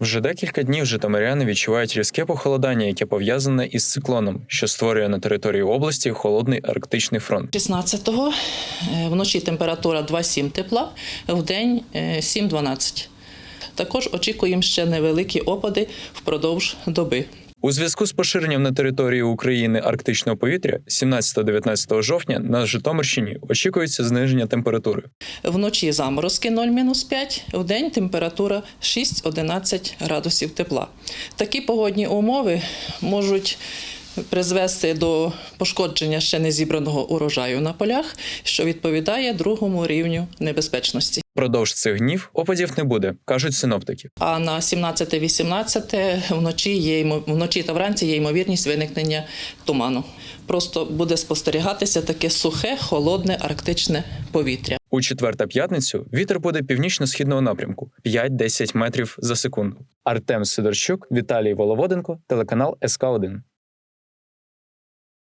Вже декілька днів житомиряни відчувають різке похолодання, яке пов'язане із циклоном, що створює на території області холодний арктичний фронт. 16-го е, вночі температура 2,7 тепла, в день 7-12. Також очікуємо ще невеликі опади впродовж доби. У зв'язку з поширенням на території України арктичного повітря 17-19 жовтня на Житомирщині очікується зниження температури. Вночі заморозки 0-5, вдень температура 6-11 градусів тепла. Такі погодні умови можуть призвести до пошкодження ще не зібраного урожаю на полях, що відповідає другому рівню небезпечності. Продовж цих днів опадів не буде, кажуть синоптики. А на 17-18 вночі є вночі та вранці є ймовірність виникнення туману. Просто буде спостерігатися таке сухе, холодне арктичне повітря. У четвер та п'ятницю вітер буде північно-східного напрямку 5-10 метрів за секунду. Артем Сидорчук, Віталій Воловоденко, телеканал СК 1